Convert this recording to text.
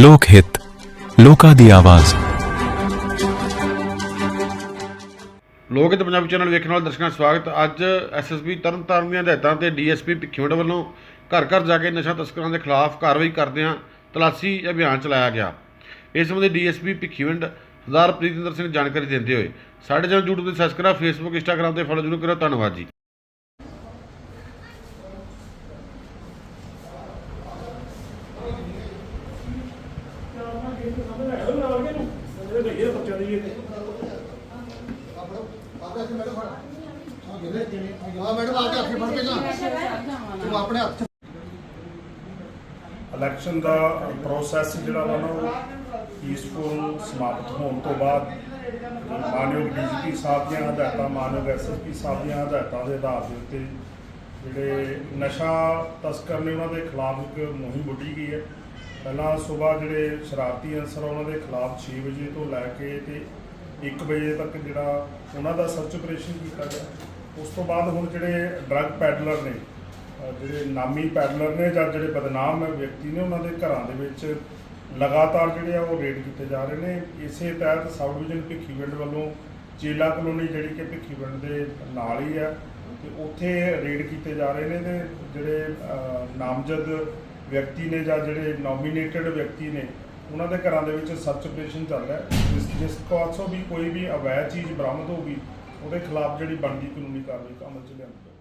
ਲੋਕ ਹਿੱਤ, ਲੋਕਾਂ ਦੀ ਆਵਾਜ਼। ਲੋਕ ਹਿੱਤ ਪੰਜਾਬੀ ਚੈਨਲ ਵੇਖਣ ਵਾਲੇ ਦਰਸ਼ਕਾਂ ਦਾ ਸਵਾਗਤ। ਅੱਜ ਐਸਐਸਪੀ ਤਰਨਤਾਰਨ ਦੀਆਂ ਹਦਾਇਤਾਂ ਤੇ ਡੀਐਸਪੀ ਭਿੱਖੀਵਿੰਡ ਵੱਲੋਂ ਘਰ ਘਰ ਜਾ ਕੇ ਨਸ਼ਾ ਤਸਕਰਾਂ ਦੇ ਖਿਲਾਫ ਕਾਰਵਾਈ ਕਰਦਿਆਂ ਤਲਾਸ਼ੀ ਅਭਿਆਨ ਚਲਾਇਆ ਗਿਆ। ਇਸ ਸੰਬੰਧੀ ਡੀਐਸਪੀ ਭਿੱਖੀਵਿੰਡ ਸਰਦਾਰ ਪ੍ਰੀਤਿੰਦਰ ਸਿੰਘ ਜਾਣਕਾਰੀ ਦਿੰਦੇ ਹੋਏ ਸਾਡੇ ਚੈਨਲ YouTube ਤੇ ਸਬਸਕ੍ਰਾਈਬ ਫੇਸਬੁੱਕ ਇੰਸਟਾਗ੍ਰਾਮ ਤੇ ਫੋਲੋ ਜ਼ਰੂਰ ਕਰੋ ਧੰਨਵਾਦ ਜੀ ਆ ਮੈਡਮ ਆ ਕੇ ਹੱਥ ਫੜ ਕੇ ਨਾ ਤੂੰ ਆਪਣੇ ਹੱਥ ਇਲੈਕਸ਼ਨ ਦਾ ਪ੍ਰੋਸੈਸ ਜਿਹੜਾ ਵਾ ਨਾ ਉਹ ਪੀਸਫੁਲ ਸਮਾਪਤ ਹੋਣ ਤੋਂ ਬਾਅਦ ਮਾਨਯੋਗ ਡੀਜੀਪੀ ਸਾਹਿਬ ਦੀਆਂ ਹਦਾਇਤਾਂ, ਮਾਨਯੋਗ ਐਸਐਸਪੀ ਸਾਹਿਬ ਦੀਆਂ ਹਦਾਇਤਾਂ ਦੇ ਆਧਾਰ ਦੇ ਉੱਤੇ ਜਿਹੜੇ ਨਸ਼ਾ ਤਸਕਰ ਨੇ ਉਹਨਾਂ ਦੇ ਖਿਲਾਫ ਇੱਕ ਮੁਹਿੰਮ ਉੱਡੀ ਗਈ ਹੈ। ਪਹਿਲਾਂ ਸਵੇਰ ਜਿਹੜੇ ਸ਼ਰਾਰਤੀ ਅਨਸਰ ਆ, ਉਹਨਾਂ ਦੇ ਖਿਲਾਫ 6 ਵਜੇ ਤੋਂ ਲੈ ਕੇ ਤੇ 1 ਵਜੇ ਤੱਕ ਜਿਹੜਾ ਉਹਨਾਂ ਦਾ ਸਰਚ ਆਪਰੇਸ਼ਨ ਕੀਤਾ ਗਿਆ। ਉਸ ਤੋਂ ਬਾਅਦ ਹੁਣ ਜਿਹੜੇ ਡਰੱਗ ਪੈਡਲਰ ਨੇ ਜਿਹੜੇ ਨਾਮੀ ਪੈਡਲਰ ਨੇ ਜਾਂ ਜਿਹੜੇ ਬਦਨਾਮ ਵਿਅਕਤੀ ਨੇ ਉਹਨਾਂ ਦੇ ਘਰਾਂ ਦੇ ਵਿੱਚ ਲਗਾਤਾਰ ਜਿਹੜੇ ਆ ਉਹ ਰੇਡ ਕੀਤੇ ਜਾ ਰਹੇ ਨੇ। ਇਸੇ ਤਹਿਤ ਸਬ ਡਿਵੀਜ਼ਨ ਭਿੱਖੀਵਿੰਡ ਵੱਲੋਂ ਚੇਲਾ ਕਲੋਨੀ ਜਿਹੜੀ ਕਿ ਭਿੱਖੀਵਿੰਡ ਦੇ ਨਾਲ ਹੀ ਆ ਤੇ ਉੱਥੇ ਰੇਡ ਕੀਤੇ ਜਾ ਰਹੇ ਨੇ ਤੇ ਜਿਹੜੇ ਨਾਮਜ਼ਦ ਵਿਅਕਤੀ ਨੇ ਜਾਂ ਜਿਹੜੇ ਨੋਮੀਨੇਟਡ ਵਿਅਕਤੀ ਨੇ, ਉਹਨਾਂ ਦੇ ਘਰਾਂ ਦੇ ਵਿੱਚ ਸਰਚ ਆਪਰੇਸ਼ਨ ਚੱਲ ਰਿਹਾ ਹੈ। ਜਿਸ ਜਿਸ ਪਾਸੋਂ ਵੀ ਕੋਈ ਵੀ ਅਵੈਧ ਚੀਜ਼ ਬਰਾਮਦ ਹੋਊਗੀ ਉਹਦੇ ਖਿਲਾਫ ਜਿਹੜੀ ਬਣਦੀ ਕਾਨੂੰਨੀ ਕਾਰਵਾਈ ਅਮਲ ਚ ਲਿਆਂਦੀ ਜਾਊਗੀ